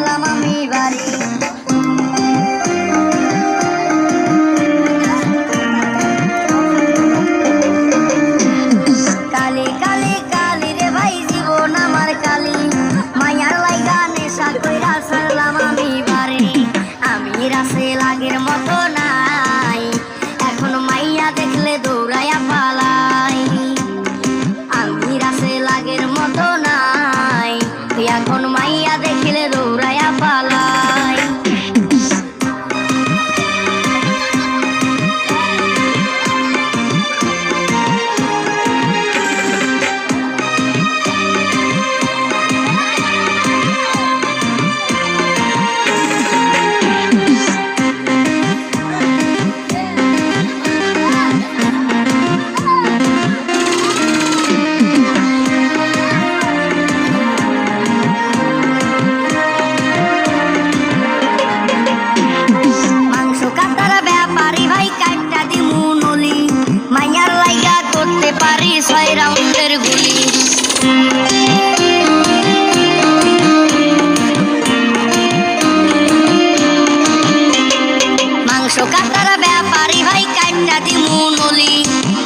la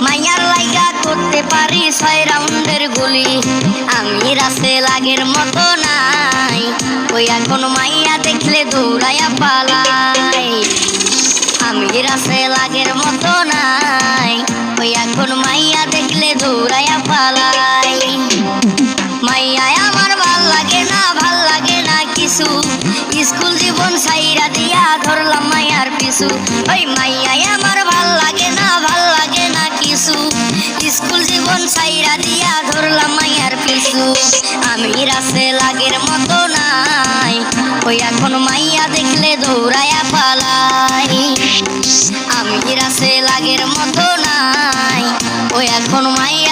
মাইয়ার লাইগা করতে পারি ছয় রাউন্ডের গুলি। আমি রাসে লাগের মতো নাই, ওই এখন মাইয়া দেখলে দৌড়াইয়া পালাই। আমি রাসে লাগের মতো নাই, ওই এখন মাইয়া দেখলে দৌড়াইয়া পালাই। আমার ভালো লাগে না, ভালো লাগে না কিছু। স্কুল জীবন সাইরা দিয়া ধরলাম মাইয়ার পিছু। ওই মাইয়া ধরলাম মাইয়ার পিছু। আমি রাসে লাগের মতো নাই। ওই এখন মাইয়া দেখলে দৌড়াইয়া পালাই। আমি রাসে লাগের মতো নাই। ওই এখন মাইয়া